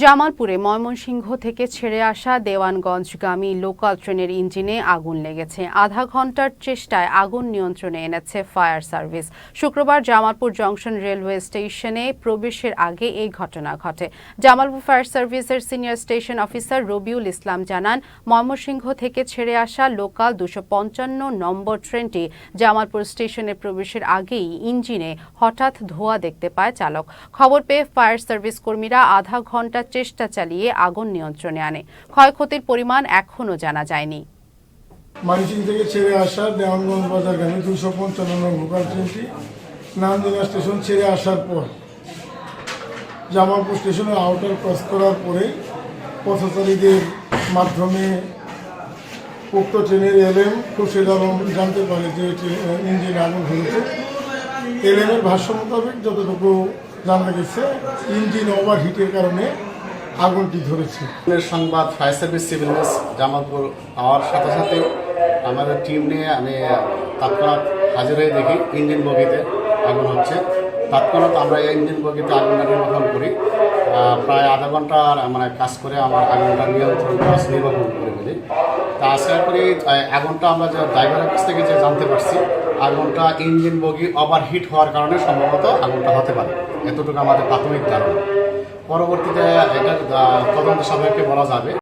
জামালপুরে ময়মনসিংহ থেকে ছেড়ে আসা দেওয়ানগঞ্জগামী লোকাল ট্রেনের ইঞ্জিনে আগুন লেগেছে। আধা ঘণ্টার চেষ্টায় আগুন নিয়ন্ত্রণে এনেছে ফায়ার সার্ভিস। শুক্রবার জামালপুর জংশন রেলওয়ে স্টেশনে প্রবেশের আগে এই ঘটনা ঘটে। জামালপুর ফায়ার সার্ভিসের senior station officer Rabiul Islam জানান, ময়মনসিংহ থেকে ছেড়ে আসা লোকাল দুশো নম্বর ট্রেনটি জামালপুর স্টেশনে প্রবেশের আগেই ইঞ্জিনে হঠাৎ ধোঁয়া দেখতে পায় চালক। খবর পেয়ে ফায়ার সার্ভিস কর্মীরা আধা ঘণ্টা চেষ্টা চালিয়ে আগুন নিয়ন্ত্রণে আনে। ক্ষয়ক্ষতির পরিমাণ এখনও জানা যায়নি। মাইজিং থেকে ছেড়ে দেওয়ানগঞ্জ বাজারগামী দুশো পঞ্চান্ন ট্রেনটি নামদিনা স্টেশন ছেড়ে আসার পর জামালপুর স্টেশনের আউটার ক্রস করার পরে পথচারীদের মাধ্যমে উক্ত ট্রেনের এলএম খুরশেদ জানতে পারে যে ইঞ্জিন আগুন ধরেছে। এলএমের ভাষ্য মোতাবেক যতটুকু জানা গেছে, ইঞ্জিন ওভার হিটের কারণে আগুনটি ধরেছে। সংবাদ ফায়ার সার্ভিস সিভিল জামালপুর পাওয়ার সাথে সাথে আমাদের টিম নিয়ে আমি তৎক্ষণাৎ হাজির হয়ে দেখি, ইঞ্জিন বগিতে আগুন হচ্ছে। তৎক্ষণাৎ আমরা এই ইঞ্জিন বগিতে আগুনটা নির্বাপন করি। প্রায় আধা ঘণ্টার মানে কাজ করে আমার আগুনটা নিয়ন্ত্রণ কাজ নির্বাপন করে ফেলি। তা আশা করি আগুনটা আমরা যে ড্রাইভারের কাছ থেকে যে জানতে পারছি, আগুনটা ইঞ্জিন বগি ওভার হিট হওয়ার কারণে সম্ভবত আগুনটা হতে পারে। এতটুকু আমাদের প্রাথমিক ধারণা। পরবর্তীতে তদন্ত সাপেক্ষে বলা যাবে।